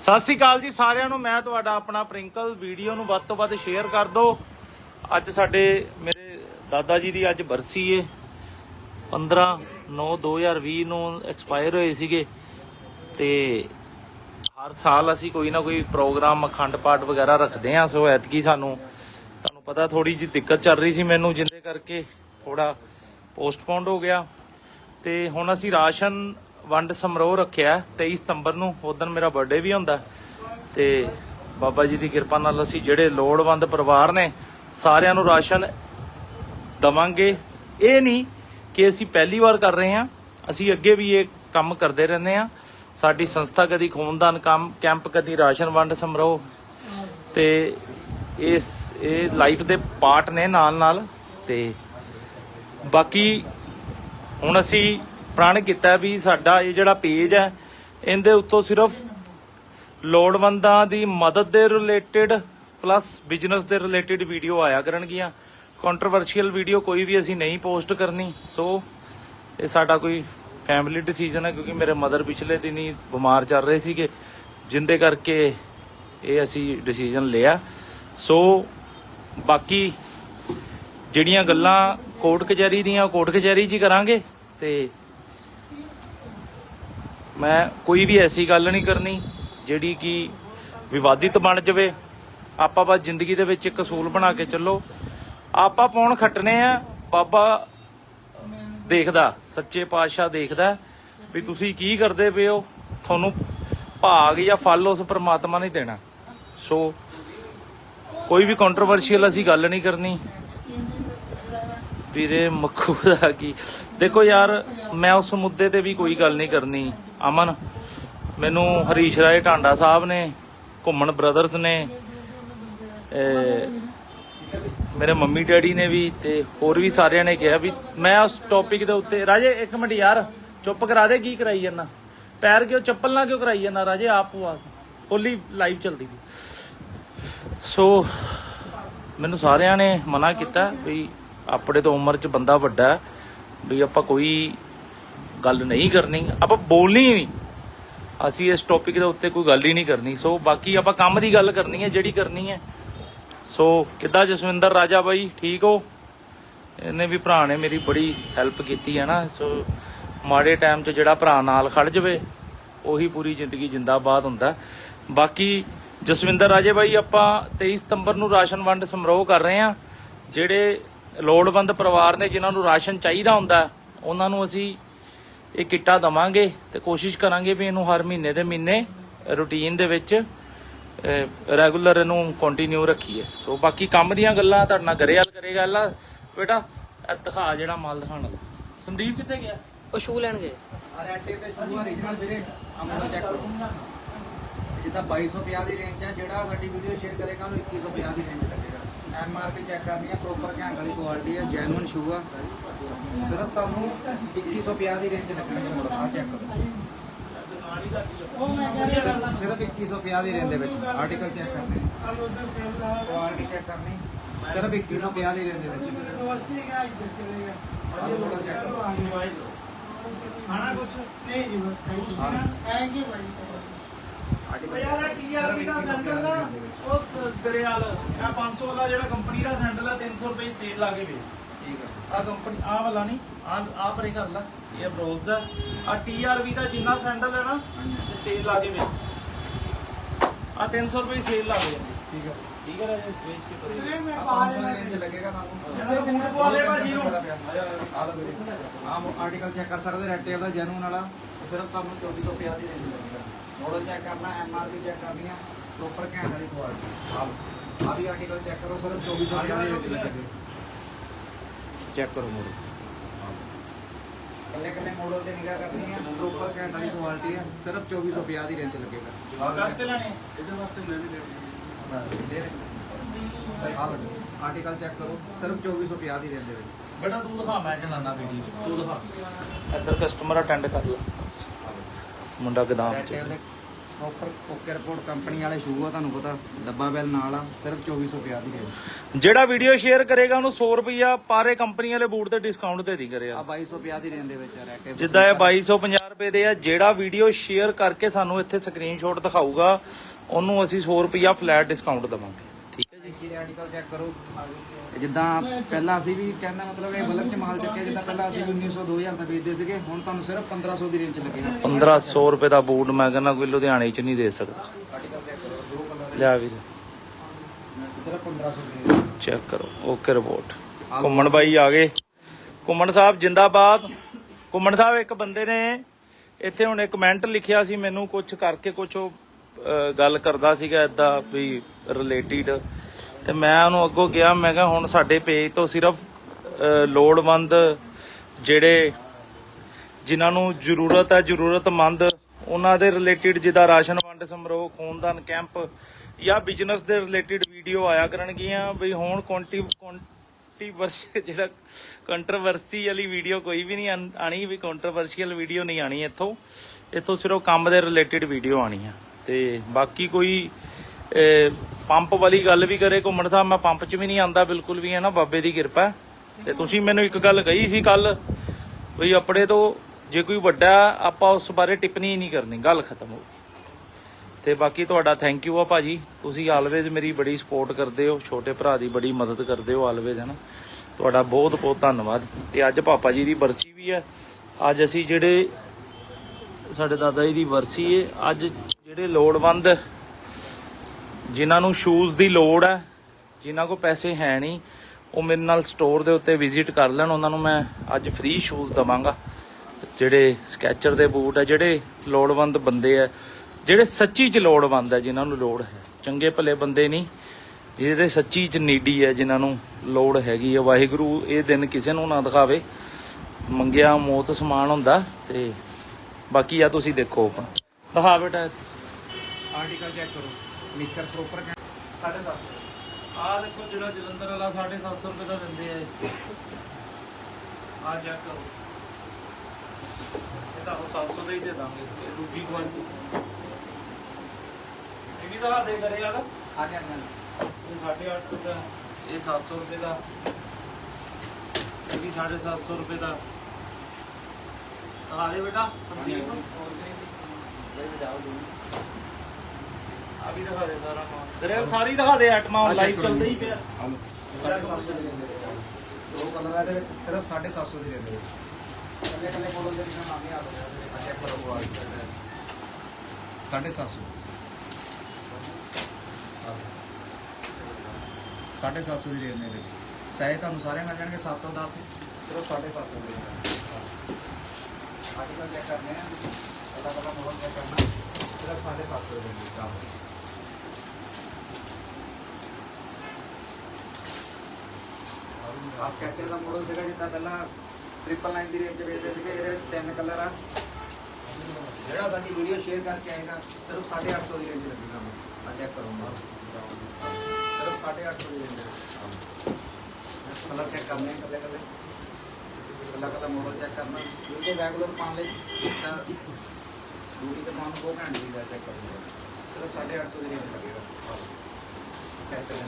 ਸਤਿ ਸ੍ਰੀ ਅਕਾਲ ਜੀ ਸਾਰਿਆਂ ਨੂੰ। ਮੈਂ ਤੁਹਾਡਾ ਆਪਣਾ ਪ੍ਰਿੰਕਲ। ਵੀਡੀਓ ਨੂੰ ਵੱਧ ਤੋਂ ਵੱਧ ਸ਼ੇਅਰ ਕਰ ਦਿਓ। ਅੱਜ ਸਾਡੇ ਮੇਰੇ ਦਾਦਾ ਜੀ ਦੀ ਅੱਜ ਬਰਸੀ ਏ। 15 9 2020 ਨੂੰ ਐਕਸਪਾਇਰ ਹੋਏ ਸੀਗੇ। ਤੇ ਹਰ ਸਾਲ ਅਸੀਂ ਕੋਈ ਨਾ ਕੋਈ ਪ੍ਰੋਗਰਾਮ ਅਖੰਡ ਪਾਠ ਵਗੈਰਾ ਰੱਖਦੇ ਆਂ ਸੋ ਐਤਕੀ ਸਾਨੂੰ, ਤੁਹਾਨੂੰ ਪਤਾ ਥੋੜੀ ਜਿਹੀ ਦਿੱਕਤ ਚੱਲ ਰਹੀ ਸੀ ਮੈਨੂੰ, ਜਿੰਦੇ ਕਰਕੇ ਥੋੜਾ ਪੋਸਟਪੋਨਡ ਹੋ ਗਿਆ। ਤੇ ਹੁਣ ਅਸੀਂ ਰਾਸ਼ਨ ਵੰਡ ਸਮਰੋਹ ਰੱਖਿਆ 23 ਸਤੰਬਰ ਨੂੰ ਉਦੋਂ ਮੇਰਾ ਬਰਥਡੇ ਵੀ ਹੁੰਦਾ। ਤੇ ਬਾਬਾ ਜੀ ਦੀ ਕਿਰਪਾ ਨਾਲ ਅਸੀਂ ਜਿਹੜੇ ਲੋੜਵੰਦ ਪਰਿਵਾਰ ਨੇ, ਸਾਰਿਆਂ ਨੂੰ ਰਾਸ਼ਨ ਦਵਾਂਗੇ। ਇਹ ਨਹੀਂ ਕਿ ਅਸੀਂ ਪਹਿਲੀ ਵਾਰ ਕਰ ਰਹੇ ਹਾਂ, ਅਸੀਂ ਅੱਗੇ ਵੀ ਇਹ ਕੰਮ ਕਰਦੇ ਰਹਿੰਦੇ ਹਾਂ। ਸਾਡੀ ਸੰਸਥਾ ਕਦੀ ਖੂਨਦਾਨ ਕੰਮ, ਕੈਂਪ, ਕਦੀ ਰਾਸ਼ਨ ਵੰਡ ਸਮਰੋਹ। ਤੇ ਇਸ, ਇਹ ਲਾਈਫ ਦੇ ਪਾਰਟ ਨੇ ਨਾਲ ਨਾਲ ਤੇ ਬਾਕੀ ਹੁਣ ਅਸੀਂ ਪ੍ਰਣ ਕੀਤਾ ਵੀ ਸਾਡਾ ਇਹ ਜਿਹੜਾ ਪੇਜ ਹੈ, ਇਹਦੇ ਉੱਤੋਂ ਸਿਰਫ ਲੋੜਵੰਦਾਂ ਦੀ ਮਦਦ ਦੇ ਰਿਲੇਟਡ ਪਲੱਸ ਬਿਜ਼ਨਸ ਦੇ ਰਿਲੇਟਡ ਵੀਡੀਓ ਆਇਆ ਕਰਨਗੀਆਂ। ਕੰਟਰੋਵਰਸ਼ੀਅਲ ਵੀਡੀਓ ਕੋਈ ਵੀ ਅਸੀਂ ਨਹੀਂ ਪੋਸਟ ਕਰਨੀ। ਸੋ ਇਹ ਸਾਡਾ ਕੋਈ ਫੈਮਿਲੀ ਡਿਸੀਜਨ ਹੈ, ਕਿਉਂਕਿ ਮੇਰੇ ਮਦਰ ਪਿਛਲੇ ਦਿਨੀ ਬਿਮਾਰ ਚੱਲ ਰਹੇ ਸੀਗੇ, ਜਿੰਦੇ ਕਰਕੇ ਇਹ ਅਸੀਂ ਡਿਸੀਜਨ ਲਿਆ। ਸੋ ਬਾਕੀ ਜਿਹੜੀਆਂ ਗੱਲਾਂ ਕੋਰਟ ਕਚਹਿਰੀ ਦੀਆਂ ਕੋਰਟ ਕਚਹਿਰੀ 'ਚ ਹੀ ਕਰਾਂਗੇ ਤੇ ਮੈਂ ਕੋਈ ਵੀ ਐਸੀ ਗੱਲ ਨਹੀਂ ਕਰਨੀ ਜਿਹੜੀ ਕਿ ਵਿਵਾਦਿਤ ਬਣ ਜਾਵੇ। ਆਪਾਂ ਬਸ ਜ਼ਿੰਦਗੀ ਦੇ ਵਿੱਚ ਇੱਕ ਅਸੂਲ ਬਣਾ ਕੇ ਚੱਲੋ। ਆਪਾਂ ਪੌਣ ਖੱਟਨੇ ਆ, ਬਾਬਾ ਦੇਖਦਾ, ਸੱਚੇ ਪਾਤਸ਼ਾਹ ਦੇਖਦਾ ਵੀ ਤੁਸੀਂ ਕੀ ਕਰਦੇ ਪਏ ਹੋ। ਤੁਹਾਨੂੰ ਭਾਗ ਜਾਂ ਫਲ ਉਸ ਪਰਮਾਤਮਾ ਨੇ ਦੇਣਾ। ਸੋ ਕੋਈ ਵੀ ਕੰਟਰੋਵਰਸ਼ੀਅਲ ਅਸੀਂ ਗੱਲ ਨਹੀਂ ਕਰਨੀ। ਵੀਰੇ ਮੱਖੂ ਦਾ ਕੀ। ਦੇਖੋ ਯਾਰ, ਮੈਂ ਉਸ ਮੁੱਦੇ ਤੇ ਵੀ ਕੋਈ ਗੱਲ ਨਹੀਂ ਕਰਨੀ। ਅਮਨ, ਮੈਨੂੰ ਹਰੀਸ਼ ਰਾਏ ਟਾਂਡਾ ਸਾਹਿਬ ਨੇ, ਘੁੰਮਣ ਬ੍ਰਦਰਸ ਨੇ ਮੇਰੇ ਮੰਮੀ ਡੈਡੀ ਨੇ ਵੀ, ਤੇ ਹੋਰ ਵੀ ਸਾਰਿਆਂ ਨੇ ਕਿਹਾ ਵੀ ਮੈਂ ਉਸ ਟੌਪਿਕ ਦੇ ਉੱਤੇ, ਰਾਜੇ ਇੱਕ ਮਿੰਟ ਯਾਰ, ਚੁੱਪ ਕਰਾ ਦੇ ਕੀ ਕਰਾਈ ਜਾਂਦਾ? ਪੈਰ ਕਿਉਂ ਚੱਪਲ ਨਾ ਕਿਉਂ ਕਰਾਈ ਜਾਂਦਾ ਰਾਜੇ ਆਪ ਆ ਹੋਲੀ ਲਾਈਵ ਚੱਲਦੀ ਵੀ ਸੋ ਮੈਨੂੰ ਸਾਰਿਆਂ ਨੇ ਮਨਾ ਕੀਤਾ ਵੀ ਆਪਣੇ ਤੋਂ ਉਮਰ 'ਚ ਬੰਦਾ ਵੱਡਾ ਵੀ ਆਪਾਂ ਕੋਈ ਗੱਲ ਨਹੀਂ ਕਰਨੀ, ਆਪਾਂ ਬੋਲਣੀ ਨਹੀਂ। ਅਸੀਂ ਇਸ ਟੌਪਿਕ ਦੇ ਉੱਤੇ ਕੋਈ ਗੱਲ ਹੀ ਨਹੀਂ ਕਰਨੀ। ਸੋ ਬਾਕੀ ਆਪਾਂ ਕੰਮ ਦੀ ਗੱਲ ਕਰਨੀ ਹੈ, ਜਿਹੜੀ ਕਰਨੀ ਹੈ। ਸੋ ਕਿੱਦਾਂ ਜਸਵਿੰਦਰ ਰਾਜਾ ਬਾਈ, ਠੀਕ ਹੋ? ਇਹਨੇ ਵੀ ਭਰਾ ਨੇ ਮੇਰੀ ਬੜੀ ਹੈਲਪ ਕੀਤੀ ਹੈ ਨਾ। ਸੋ ਮਾੜੇ ਟਾਈਮ 'ਚ ਜਿਹੜਾ ਭਰਾ ਨਾਲ ਖੜ ਜਾਵੇ, ਉਹੀ ਪੂਰੀ ਜ਼ਿੰਦਗੀ ਜਿੰਦਾਬਾਦ ਹੁੰਦਾ। ਬਾਕੀ ਜਸਵਿੰਦਰ ਰਾਜੇ ਬਾਈ, ਆਪਾਂ 23 ਸਤੰਬਰ ਨੂੰ ਰਾਸ਼ਨ ਵੰਡ ਸਮਾਰੋਹ ਕਰ ਰਹੇ ਹਾਂ। ਜਿਹੜੇ ਲੋੜਵੰਦ ਪਰਿਵਾਰ ਨੇ, ਜਿਨ੍ਹਾਂ ਨੂੰ ਰਾਸ਼ਨ ਚਾਹੀਦਾ ਹੁੰਦਾ, ਉਹਨਾਂ ਨੂੰ ਅਸੀਂ ਇਹ ਕਿੱਟਾ ਦਵਾਂਗੇ ਤੇ ਕੋਸ਼ਿਸ਼ ਕਰਾਂਗੇ ਵੀ ਇਹਨੂੰ ਹਰ ਮਹੀਨੇ ਦੇ ਮਹੀਨੇ ਰੂਟੀਨ ਦੇ ਵਿੱਚ ਰੈਗੂਲਰ ਇਹਨੂੰ ਕੰਟੀਨਿਊ ਰੱਖੀਏ। ਸੋ ਬਾਕੀ ਕੰਮ ਦੀਆਂ ਗੱਲਾਂ ਤੁਹਾਡੇ ਨਾਲ ਗਰੇਵਾਲ ਕਰੇਗਾ ਅੱਲਾ ਬੇਟਾ ਇਹ ਦਿਖਾ ਜਿਹੜਾ ਮਾਲ ਦਿਖਾਣ ਵਾਲਾ। ਸੰਦੀਪ ਕਿੱਥੇ ਗਿਆ? ਉਹ ਸ਼ੂ ਲੈਣ ਗਏ। ਅਰੇ ਅੱਟੇ ਤੇ ਸ਼ੂ origignal ਵੀਰੇ। ਅਮਰੋ ਚੈੱਕ ਕਰੋ। ਜਿੱਦਾਂ 2250 ਦੀ ਰੇਂਜ ਹੈ ਜਿਹੜਾ ਸਾਡੀ ਵੀਡੀਓ ਸ਼ੇਅਰ ਕਰੇਗਾ ਉਹਨੂੰ 2150 ਦੀ range M R P check ਕਰਨੀ ਹੈ ਪ੍ਰੋਪਰ ਘੈਂਟ ਵਾਲੀ ਕੁਆਲਿਟੀ ਹੈ ਜੈਨੂਇਨ ਸ਼ੂ ਆ। ਸਿਰਫ ਤੁਹਾਨੂੰ 2150 ਦੀ ਰੇਂਜ ਲੱਗਣਗੇ ਮੋੜ ਆ ਚੈੱਕ ਕਰੋ। ਸਿਰਫ- ਸਿਰਫ 2150 ਦੀ ਰੇਂਜ ਦੇ ਵਿੱਚ ਆਰਟੀਕਲ ਚੈੱਕ ਕਰਨੇ। ਕੁਆਲਿਟੀ ਚੈੱਕ ਕਰਨੀ ਸਿਰਫ 2150 ਦੀ ਰੇਂਜ ਦੇ ਵਿੱਚ। ਆਹ model check ਕਰੋ। ਖਾਣਾ ਕੁਛ ਸਾਰਾ ਯਾਰ ਟੀਆਰਪੀ ਦਾ ਸੈਂਟਰ ਦਾ ਉਹ ਗਰੇਵਾਲ ਇਹ 500 ਵਾਲਾ ਜਿਹੜਾ ਕੰਪਨੀ ਦਾ ਸੈਂਟਰ ਆ 300 ਰੁਪਏ ਸੇਲ ਲਾ ਕੇ ਵੇ ਠੀਕ ਹੈ ਆ ਕੰਪਨੀ ਆ ਵਾਲਾ ਨਹੀਂ ਆ ਆ ਪਰੇ ਕਰ ਲਾ ਇਹ ਬਰੋਜ਼ ਦਾ। ਆ ਟੀਆਰਪੀ ਦਾ ਜਿੰਨਾ ਸੈਂਡਲ ਹੈ ਨਾ ਤੇ ਸੇਲ ਲਾ ਕੇ ਵੇ ਆ 300 ਰੁਪਏ ਸੇਲ ਲਾ ਕੇ ਠੀਕ ਹੈ ਠੀਕ ਹੈ ਰਾਜੇ ਵੇਚ ਕੇ ਪਰੇ ਆ 500 ਦੀ ਰੇਂਜ ਲੱਗੇਗਾ ਤੁਹਾਨੂੰ ਬੂਟ ਪਵਾਲੇ ਭਾਜੀ ਨੂੰ। ਆਹ ਆਰਟੀਕਲ ਚੈੱਕ ਕਰ ਸਕਦੇ ਰੈਡ ਟੇਪ ਦਾ ਜੈਨੂਨ ਵਾਲਾ। ਸਿਰਫ ਤੁਹਾਨੂੰ 2450 ਦੀ ਰੇਂਜ ਲੱਗੇਗਾ। ਮਾਡਲ ਚੈੱਕ ਕਰਨਾ ਐਮਆਰਪੀ ਚੈੱਕ ਕਰਨੀ ਆ ਪ੍ਰੋਪਰ ਘੈਂਟ ਵਾਲੀ ਕੁਆਲਿਟੀ ਆਹ ਆ ਵੀ ਆਰਟੀਕਲ ਚੈੱਕ ਕਰੋ ਸਿਰਫ 2450 ਦੀ ਰੇਂਜ ਲੱਗੇਗਾ ਚੈੱਕ ਕਰੋ ਮਾਡਲ ਕੱਲੇ ਕੱਲੇ ਮਾਡਲ ਤੇ ਨਿਗਾਹ ਕਰਨੀ ਆ। ਪ੍ਰੋਪਰ ਘੈਂਟ ਵਾਲੀ ਕੁਆਲਿਟੀ ਆ। ਸਿਰਫ 2450 ਦੀ ਰੇਂਜ ਲੱਗੇਗਾ। ਵਾਸਤੇ ਲੈਣੇ ਇਹਦੇ ਵਾਸਤੇ ਮੈਂ ਵੀ ਲੈ ਆਰਟੀਕਲ ਚੈੱਕ ਕਰੋ। ਸਿਰਫ 2450 ਦੀ ਰੇਂਜ ਦੇ ਵਿੱਚ। ਬੇਟਾ ਤੂੰ ਦਿਖਾ ਮੈਂ ਚਲਾਨਾ ਵੀਡੀਓ ਤੂੰ ਦਿਖਾ। ਇੱਧਰ ਕਸਟਮਰ ਅਟੈਂਡ ਕਰ ਲੈ। ਮੁੰਡਾ ਗਦਾਮ ਚ। ਪ੍ਰੋਪਰ ਓਕੇ ਰਿਪੋਰਟ ਕੰਪਨੀ ਵਾਲੇ ਸ਼ੂ ਆ ਤੁਹਾਨੂੰ ਪਤਾ ਡੱਬਾ ਬੈਲ ਨਾਲ ਆ ਸਿਰਫ 2450 ਦੀ ਰੇਂਜ ਜਿਹੜਾ ਵੀਡੀਓ ਸ਼ੇਅਰ ਕਰੇਗਾ ਉਹਨੂੰ 100 ਰੁਪਿਆ ਪਾਰੇ ਕੰਪਨੀ ਵਾਲੇ ਬੂਟ ਤੇ ਡਿਸਕਾਊਂਟ ਦੇ ਦੀ ਆ। ਕਰਿਆ 2250 ਦੀ ਰੇਂਜ ਦੇ ਵਿੱਚ ਆ ਰੈਕੇ ਜਿੱਦਾਂ ਇਹ 2250 ਰੁਪਏ ਦੇ ਆ ਜਿਹੜਾ ਵੀਡੀਓ ਸ਼ੇਅਰ ਕਰਕੇ ਸਾਨੂੰ ਇੱਥੇ ਸਕਰੀਨਸ਼ਾਟ ਦਿਖਾਊਗਾ ਉਹਨੂੰ ਅਸੀਂ 100 ਰੁਪਿਆ ਫਲੈਟ ਡਿਸਕਾਊਂਟ ਦੇਵਾਂਗੇ। ਚੈੱਕ ਕਰੋ। ਇਹ ਜਿੱਦਾਂ ਪਹਿਲਾਂ ਅਸੀਂ ਵੀ ਕਹਿੰਦਾ ਮਤਲਬ ਇਹ ਬਲਕ ਚ ਮਾਲ ਚੱਕਿਆ ਜਿੱਦਾਂ ਪਹਿਲਾਂ ਅਸੀਂ ਵੀ 1900 2000 ਦਾ ਵੇਚਦੇ ਸੀਗੇ ਹੁਣ ਤੁਹਾਨੂੰ ਸਿਰਫ 1500 ਦੀ ਰੇਂਜ ਚ ਲੱਗੇਗਾ 1500 ਰੁਪਏ ਦਾ ਬੂਟ ਮੈਂ ਕਹਿੰਦਾ ਕੋਈ ਲੁਧਿਆਣੇ 'ਚ ਨਹੀਂ ਦੇ ਸਕਦਾ। ਆਰਟੀਕਲ ਚੈੱਕ ਕਰੋ ਦੋ ਕਲਰ ਲਿਆ ਵੀਰ। ਸਿਰਫ 1500 ਦੀ ਚੈੱਕ ਕਰੋ ਓਕੇ ਰਿਪੋਰਟ ਘੁੰਮਣ ਬਾਈ ਆ ਗਏ। ਘੁੰਮਣ ਸਾਹਿਬ ਜਿੰਦਾਬਾਦ। ਘੁੰਮਣ ਸਾਹਿਬ ਇੱਕ ਬੰਦੇ ਨੇ ਇੱਥੇ ਹੁਣ ਇੱਕ ਕਮੈਂਟ ਲਿਖਿਆ ਸੀ ਮੈਨੂੰ ਕੁਝ ਕਰਕੇ ਕੁਝ ਗੱਲ ਕਰਦਾ ਸੀਗਾ ਇਦਾਂ ਵੀ ਰਿਲੇਟਡ ਤੇ ਮੈਂ ਉਹਨੂੰ ਅੱਗੋਂ ਕਿਹਾ, ਮੈਂ ਕਿਹਾ ਹੁਣ ਸਾਡੇ ਪੇਜ ਤੋਂ ਸਿਰਫ ਲੋੜਵੰਦ ਜਿਹੜੇ ਜਿਨ੍ਹਾਂ ਨੂੰ ਜ਼ਰੂਰਤ ਹੈ, ਜ਼ਰੂਰਤਮੰਦ, ਉਹਨਾਂ ਦੇ ਰਿਲੇਟਡ ਜਿੱਦਾਂ ਰਾਸ਼ਨ ਵੰਡ ਸਮਾਰੋਹ, ਖੂਨਦਾਨ ਕੈਂਪ ਜਾਂ ਬਿਜ਼ਨਸ ਦੇ ਰਿਲੇਟਡ ਵੀਡੀਓ ਆਇਆ ਕਰਨਗੀਆਂ, ਵੀ ਹੁਣ ਕੰਟੀ ਕੰਟੀਵਰਸੀ ਜਿਹੜਾ ਕੰਟਰੋਵਰਸੀ ਵਾਲੀ ਵੀਡੀਓ ਕੋਈ ਵੀ ਨਹੀਂ ਆਣ- ਆਣੀ, ਵੀ ਕੰਟਰੋਵਰਸ਼ੀਅਲ ਵੀਡੀਓ ਨਹੀਂ ਆਣੀ ਇੱਥੋਂ। ਇੱਥੋਂ ਸਿਰਫ ਕੰਮ ਦੇ ਰਿਲੇਟਡ ਵੀਡੀਓ ਆਣੀ ਆ ਤੇ ਬਾਕੀ ਕੋਈ ਪੰਪ ਵਾਲੀ ਗੱਲ ਵੀ ਕਰੇ, ਘੁੰਮਣ ਸਾਹਿਬ, ਮੈਂ ਪੰਪ 'ਚ ਵੀ ਨਹੀਂ ਆਂਦਾ, ਬਿਲਕੁਲ ਵੀ ਹੈ ਨਾ ਬਾਬੇ ਦੀ ਕਿਰਪਾ ਹੈ। ਤੇ ਤੁਸੀਂ ਮੈਨੂੰ ਇੱਕ ਗੱਲ ਕਹੀ ਸੀ ਕੱਲ ਵੀ ਆਪਣੇ ਤੋਂ ਜੇ ਕੋਈ ਵੱਡਾ, ਆਪਾਂ ਉਸ ਬਾਰੇ ਟਿੱਪਣੀ ਨਹੀਂ ਕਰਨੀ, ਗੱਲ ਖਤਮ ਹੋ ਗਈ। ਤੇ ਬਾਕੀ ਤੁਹਾਡਾ ਥੈਂਕ ਯੂ ਆ ਭਾਜੀ। ਤੁਸੀਂ ਆਲਵੇਜ਼ ਮੇਰੀ ਬੜੀ ਸਪੋਰਟ ਕਰਦੇ ਹੋ, ਛੋਟੇ ਭਰਾ ਦੀ ਬੜੀ ਮਦਦ ਕਰਦੇ ਹੋ ਆਲਵੇਜ਼ ਹੈ ਨਾ ਤੁਹਾਡਾ ਬਹੁਤ ਬਹੁਤ ਧੰਨਵਾਦ। ਤੇ ਅੱਜ ਪਾਪਾ ਜੀ ਦੀ ਬਰਸੀ ਵੀ ਹੈ। ਅੱਜ ਅਸੀਂ ਜਿਹੜੇ, ਸਾਡੇ ਦਾਦਾ ਜੀ ਦੀ ਬਰਸੀ ਹੈ, ਅੱਜ ਜਿਹੜੇ ਲੋੜਵੰਦ ਜਿਨ੍ਹਾਂ ਨੂੰ ਸ਼ੂਜ਼ ਦੀ ਲੋੜ ਹੈ, ਜਿਨ੍ਹਾਂ ਕੋ ਪੈਸੇ ਹੈ ਨਹੀਂ, ਉਹ ਮੇਰੇ ਨਾਲ ਸਟੋਰ ਦੇ ਉੱਤੇ ਵਿਜ਼ਿਟ ਕਰ ਲੈਣ, ਉਹਨਾਂ ਨੂੰ ਮੈਂ ਅੱਜ ਫ੍ਰੀ ਸ਼ੂਜ਼ ਦਵਾਂਗਾ। ਜਿਹੜੇ ਸਕੈਚਰ ਦੇ ਬੂਟ ਹੈ, ਜਿਹੜੇ ਲੋੜਵੰਦ ਬੰਦੇ ਹੈ, ਜਿਹੜੇ ਸੱਚੀ ਚ ਲੋੜਵੰਦ ਹੈ, ਜਿਨ੍ਹਾਂ ਨੂੰ ਲੋੜ ਹੈ। ਚੰਗੇ ਭਲੇ ਬੰਦੇ ਨਹੀਂ ਜਿਹੜੇ ਸੱਚੀ ਚ ਨੀਡੀ ਹੈ, ਜਿਨ੍ਹਾਂ ਨੂੰ ਲੋੜ ਹੈਗੀ ਹੈ। ਵਾਹਿਗੁਰੂ ਇਹ ਦਿਨ ਕਿਸੇ ਨੂੰ ਨਾ ਦਿਖਾਵੇ। ਮੰਗਿਆ ਮੌਤ ਸਮਾਨ ਹੁੰਦਾ ਤੇ ਬਾਕੀ ਆ ਤੁਸੀਂ ਦੇਖੋ ਦਿਖਾ ਬੇਟਾ ਆਰਟੀਕਲ ਚੈੱਕ ਕਰੋ। ਸਨੀਕਰ ਪ੍ਰੋਪਰ ਸਾਢੇ ਸੱਤ। ਆ ਦੇਖੋ ਜਿਹੜਾ ਜਲੰਧਰ ਵਾਲਾ 750 ਰੁਪਏ ਦਾ ਦਿੰਦੇ ਆ ਆ ਚੈੱਕ ਕਰੋ। ਇਹ ਤਾਂ 700 ਦਾ ਹੀ ਦੇ ਦਾਂਗੇ। ਦੂਜੀ ਕੁਆਲਿਟੀ ਇਹ ਵੀ ਤਾਂ ਦੇ ਕਰੇ ਵਾਲਾ ਆ ਗਿਆ ਮੈਂ ਇਹ 850 ਦਾ। ਇਹ 700 ਰੁਪਏ ਦਾ। ਇਹ ਵੀ 750 ਰੁਪਏ ਦਾ। ਆ ਦੇ ਬੇਟਾ ਸੰਦੀਪ ਆ ਵੀ ਦਿਖਾ ਦੇ ਸਾਰਾ ਮਾਲ ਦਰਿਆਲ ਸਾਰੀ ਦਿਖਾ ਦੇ ਆਈਟਮਾਂ ਲਾਈਵ ਚੱਲਦਾ ਹੀ। ਪਿਆ ਹਲੋ 750 ਦੀ ਰੇਂਜ ਦੇ ਵਿੱਚ ਦੋ ਕਲਰ ਆ ਇਹਦੇ ਵਿੱਚ ਸਿਰਫ 750 ਦੀ ਦੇ ਵਿੱਚ ਕੱਲੇ ਕੱਲੇ ਮਾਡਲ ਦੇ ਵਿੱਚ ਨਾਮੇ ਆ ਰਹੇ ਆ ਚੈੱਕ ਕਰੋ ਕੁਆਲਿਟੀ 750 750 ਦੀ ਰੇਂਜ ਦੇ ਵਿੱਚ ਸਾਈਜ਼ ਤੁਹਾਨੂੰ ਸਾਰੇ ਮਿਲ ਜਾਣਗੇ 7 ਤੋਂ 10 ਸਿਰਫ 750 ਦੀ ਰੇਂਜ ਆਰਟੀਕਲ ਚੈੱਕ ਕਰਨੇ ਆ ਪਤਾ ਪਤਾ ਮਾਡਲ ਚੈੱਕ ਕਰਨਾ ਸਿਰਫ 750 ਰੁਪਏ ਦੀ ਕੰਮ ਆ ਸਕੈਚਰ ਦਾ ਮੋਡਲ ਸੀਗਾ ਜਿੱਦਾਂ ਪਹਿਲਾਂ ਟ੍ਰਿਪਲ ਲਾਈਨ ਦੀ ਰੇਂਜ ਚ ਵੇਚਦੇ ਸੀਗੇ, ਇਹਦੇ ਵਿੱਚ ਤਿੰਨ ਕਲਰ ਆ। ਜਿਹੜਾ ਸਾਡੀ ਵੀਡੀਓ ਸ਼ੇਅਰ ਕਰਕੇ ਆਏਗਾ ਸਿਰਫ 850 ਦੀ ਰੇਂਜ ਲੱਗੇਗਾ ਆ ਚੈੱਕ ਕਰੋ ਮਾਲ ਸਿਰਫ 850 ਦੀ ਰੇਂਜ ਕਲਰ ਚੈੱਕ ਕਰਨੇ ਕੱਲੇ ਕੱਲੇ ਕੱਲਾ ਕੱਲਾ ਮੋਡਲ ਚੈੱਕ ਕਰਨਾ। ਕਿਉਂਕਿ ਰੈਗੂਲਰ ਪਾਉਣ ਲਈ ਤਾਂ ਡਿਊਟੀ ਤੇ ਪਾਉਣ ਨੂੰ 2 ਘੰਟੇ ਦੀ ਚੈੱਕ ਕਰੋ ਸਿਰਫ 850 ਦੀ ਰੇਂਜ ਲੱਗੇਗਾ। ਚੈੱਕ ਕਰਨਾ।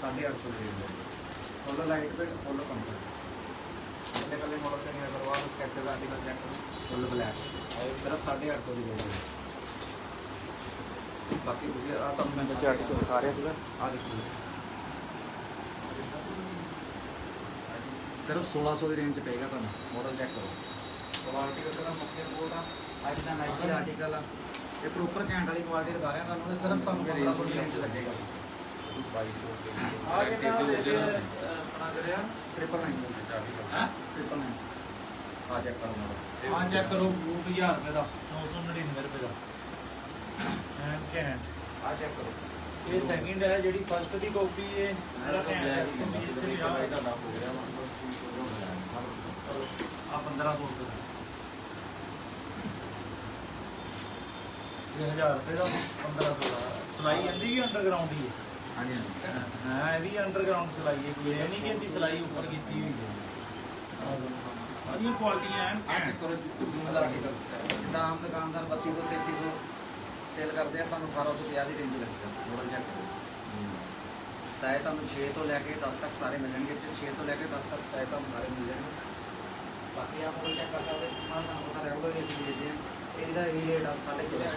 850 ਦੀ range full light weight full company इतने कलर मॉडल का नहीं करवा स्केचर का आर्टिकल चेक फुल ब्लैक और एक तरफ साढ़े आठ सौ की रेंज है बाकी मुझे आ तो मैं बच्चे आर्टिकल दिखा रहे थे आ देखो सिर्फ सोलह सौ की रेंज पेगा तुम मॉडल चेक करो सोलह आर्टिकल का मुख्य बोर्ड आ ਅੱਜ ਦਾ ਨਾਈਕੀ ਆਰਟੀਕਲ ਆ ਇਹ ਪ੍ਰੋਪਰ ਘੈਂਟ ਵਾਲੀ ਕੁਆਲਿਟੀ ਦਿਖਾ ਰਿਹਾ ਤੁਹਾਨੂੰ ਸਿਰਫ ਤੁਹਾਨੂੰ 1500 ਰੇਂਜ ਲੱਗੇਗਾ 2200 2300 ਇਹ ਸੈਕਿੰਡ ਦੀ ਰੁਪਏ ਦਾ 1500 ਦਾ ਸਲਾਈ ਜਾਂਦੀ ਕਿ ਅੰਡਰਗਰਾਉਂਡ ਹੀ ਹੈ ਹਾਂਜੀ ਹਾਂ, ਇਹ ਵੀ ਅੰਡਰਗਰਾਉਂਡ ਸਲਾਈ ਹੈ, ਕੋਈ ਇਹ ਨਹੀਂ ਕਿ ਇਹਦੀ ਸਲਾਈ ਉੱਪਰ ਕੀਤੀ ਹੋਈ ਹੈ। ਸਾਰੀਆਂ ਕੁਆਲਿਟੀਆਂ ਐਨ ਚੈੱਕ ਕਰੋ ਜੂਮ ਦਾ ਆਰਟੀਕਲ ਜਿੱਦਾਂ ਆਮ ਦੁਕਾਨਦਾਰ 3200 3300 ਕਰਦੇ ਆ, ਤੁਹਾਨੂੰ 1850 ਦੀ ਰੇਂਜ ਲੱਗੇਗਾ ਮਾਡਲ ਚੈੱਕ ਕਰੋ। ਸਾਇਜ਼ ਤੁਹਾਨੂੰ 6 ਤੋਂ ਲੈ ਕੇ 10 ਤੱਕ ਸਾਰੇ ਮਿਲਣਗੇ ਤੇ 6 ਤੋਂ ਲੈ ਕੇ 10 ਤੱਕ ਸਾਇਜ਼ ਤੁਹਾਨੂੰ ਸਾਰੇ ਮਿਲ ਜਾਣਗੇ। ਬਾਕੀ ਆਪ ਮਾਡਲ ਚੈੱਕ ਕਰ ਸਕਦੇ ਹਾਂ ਤੁਹਾਨੂੰ ਪਤਾ ਰੈਗੂਲਰ ਇਸ ਵੇਚਦੇ ਇਹਦਾ ਇਹ ਰੇਟ ਆ 450